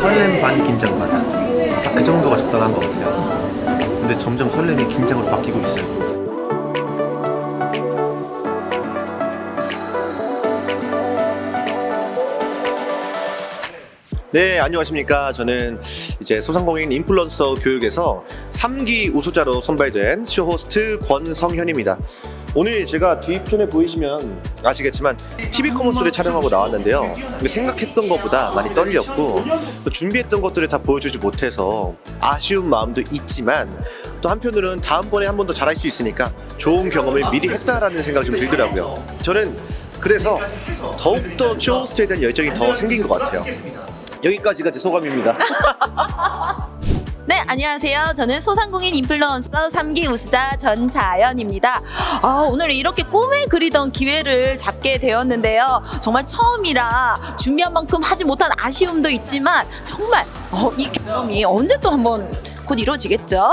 설렘 반 긴장 반. 딱 그 정도가 적당한 것 같아요. 근데 점점 설렘이 긴장으로 바뀌고 있어요. 네, 안녕하십니까. 저는 이제 소상공인 인플루언서 교육에서 3기 우수자로 선발된 쇼호스트 권성현입니다. 오늘 제가 뒤편에 보이시면 아시겠지만 TV 커머스를 촬영하고 나왔는데요. 생각했던 것보다 많이 떨렸고 또 준비했던 것들을 다 보여주지 못해서 아쉬운 마음도 있지만 또 한편으로는 다음번에 한 번 더 잘할 수 있으니까 좋은 경험을 미리 했다라는 생각이 좀 들더라고요. 저는 그래서 더욱더 쇼호스트에 대한 열정이 더 생긴 것 같아요. 여기까지가 제 소감입니다. 네, 안녕하세요. 저는 소상공인 인플루언서 3기 우수자 전자연입니다. 아, 오늘 이렇게 꿈에 그리던 기회를 잡게 되었는데요. 정말 처음이라 준비한 만큼 하지 못한 아쉬움도 있지만 정말 어, 이 경험이 언제 또 한번 곧 이루어지겠죠?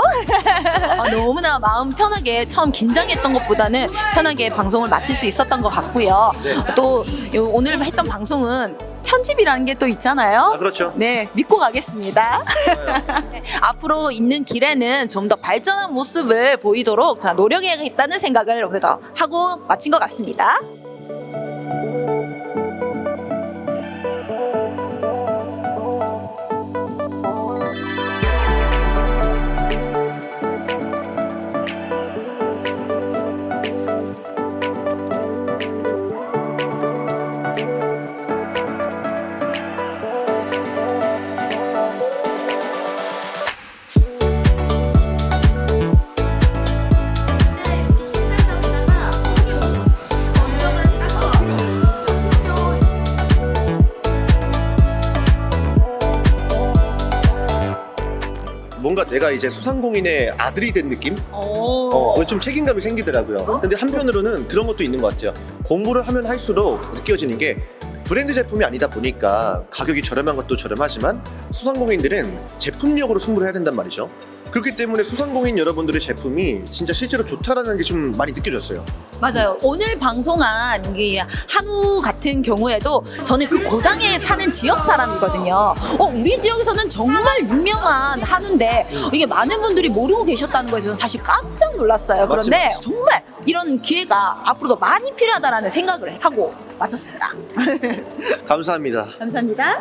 아, 너무나 마음 편하게 처음 긴장했던 것보다는 편하게 방송을 마칠 수 있었던 것 같고요. 또 요- 오늘 했던 방송은 편집이라는 게 또 있잖아요. 아, 그렇죠. 네, 믿고 가겠습니다. 앞으로 있는 길에는 좀 더 발전한 모습을 보이도록 자, 노력해야겠다는 생각을 오늘도 하고 마친 것 같습니다. 뭔가 내가 이제 소상공인의 아들이 된 느낌? 오. 어, 좀 책임감이 생기더라고요. 근데 한편으로는 그런 것도 있는 것 같아요. 공부를 하면 할수록 느껴지는 게 브랜드 제품이 아니다 보니까 가격이 저렴한 것도 저렴하지만 소상공인들은 제품력으로 승부를 해야 된단 말이죠. 그렇기 때문에 소상공인 여러분들의 제품이 진짜 실제로 좋다라는 게 좀 많이 느껴졌어요. 맞아요. 오늘 방송한 이 한우 같은 경우에도 저는 그 고장에 사는 지역 사람이거든요. 어, 우리 지역에서는 정말 유명한 한우인데 이게 많은 분들이 모르고 계셨다는 거에 저는 사실 깜짝 놀랐어요. 그런데. 정말 이런 기회가 앞으로도 많이 필요하다라는 생각을 하고 마쳤습니다. 감사합니다. 감사합니다.